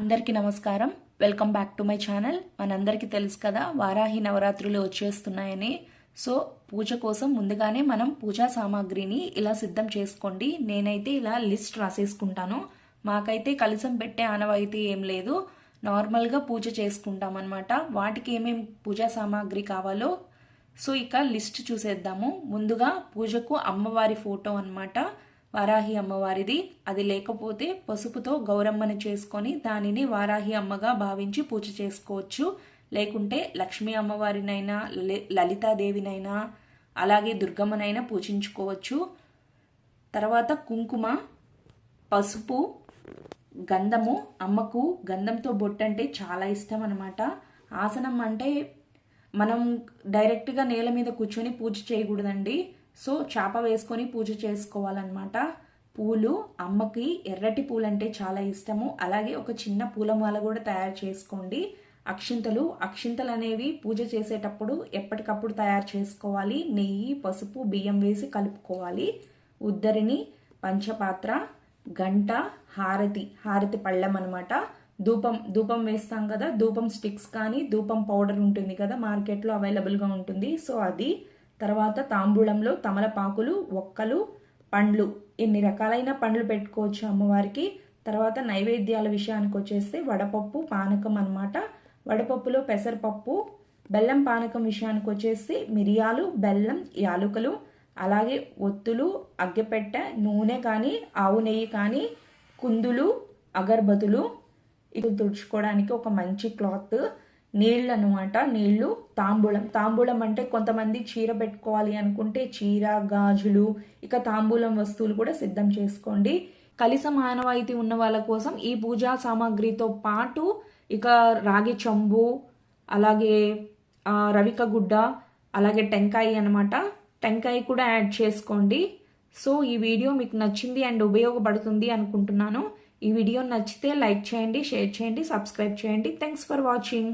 అందరికీ నమస్కారం. Welcome back to my channel మనందరికీ తెలుసు కదా వారాహి నవరాత్రులు వచ్చేస్తున్నాయని. సో పూజ కోసం ముందుగానే మనం పూజా సామాగ్రిని ఇలా సిద్ధం చేసుకోండి. నేనైతే ఇలా లిస్ట్ రాసేసుకుంటాను. మాకైతే కలసం పెట్టే ఆనవాయితీ ఏం లేదు. నార్మల్గా పూజ చేసుకుంటాం అనమాట వాటికి ఏమేం పూజా సామాగ్రి కావాలో సో ఇక లిస్ట్ చూసేద్దాము. ముందుగా పూజకు అమ్మవారి ఫోటో అన్నమాట. వారాహి అమ్మవారిది. అది లేకపోతే పసుపుతో గౌరమ్మని చేసుకొని దానిని వారాహి అమ్మగా భావించి పూజ చేసుకోవచ్చు. లేకుంటే లక్ష్మీ అమ్మవారినైనా లలి- లలితాదేవినైనా అలాగే దుర్గమ్మనైనా పూజించుకోవచ్చు. తర్వాత కుంకుమ పసుపు గంధము. అమ్మకు గంధంతో బొట్టు అంటే చాలా ఇష్టం అనమాట ఆసనం అంటే మనం డైరెక్ట్గా నేల మీద కూర్చొని పూజ చేయకూడదండి. సో చేప వేసుకొని పూజ చేసుకోవాలన్నమాట. పూలు అమ్మకి ఎర్రటి పూలు అంటే చాలా ఇష్టము. అలాగే ఒక చిన్న పూలమాల కూడా తయారు చేసుకోండి. అక్షింతలు అక్షింతలు అనేవి పూజ చేసేటప్పుడు ఎప్పటికప్పుడు తయారు చేసుకోవాలి. నెయ్యి పసుపు బియ్యం వేసి కలుపుకోవాలి. ఉద్దరిని పంచపాత్ర గంట హారతి హారతి పళ్ళం అనమాట ధూపం ధూపం వేస్తాం కదా ధూపం స్టిక్స్ కానీ ధూపం పౌడర్ ఉంటుంది కదా మార్కెట్లో అవైలబుల్గా ఉంటుంది. సో అది తర్వాత తాంబూలంలో తమలపాకులు ఒక్కలు పండ్లు. ఎన్ని రకాలైన పండ్లు పెట్టుకోవచ్చు అమ్మవారికి? తర్వాత నైవేద్యాల విషయానికి వచ్చేస్తే వడపప్పు పానకం అన్నమాట. వడపప్పులో పెసరపప్పు బెల్లం పానకం విషయానికి వచ్చేసి మిరియాలు బెల్లం యాలుకలు అలాగే ఒత్తులు అగ్గెపెట్టె నూనె కానీ ఆవు నెయ్యి కానీ కుందులు అగర్బతులు. ఇది తుడుచుకోవడానికి ఒక మంచి క్లాత్. నీళ్ళు అనమాట నీళ్ళు తాంబూలం. తాంబూలం అంటే కొంతమంది చీర పెట్టుకోవాలి అనుకుంటే చీర గాజులు ఇక తాంబూలం వస్తువులు కూడా సిద్ధం చేసుకోండి. కలిస మానవాయితీ ఉన్న వాళ్ళ కోసం ఈ పూజా సామాగ్రితో పాటు ఇక రాగి చెంబు అలాగే రవిక గుడ్డ అలాగే టెంకాయ అనమాట టెంకాయ కూడా యాడ్ చేసుకోండి. సో ఈ వీడియో మీకు నచ్చింది అండ్ ఉపయోగపడుతుంది అనుకుంటున్నాను. ఈ వీడియో నచ్చితే లైక్ చేయండి షేర్ చేయండి సబ్స్క్రైబ్ చేయండి. Thanks for watching.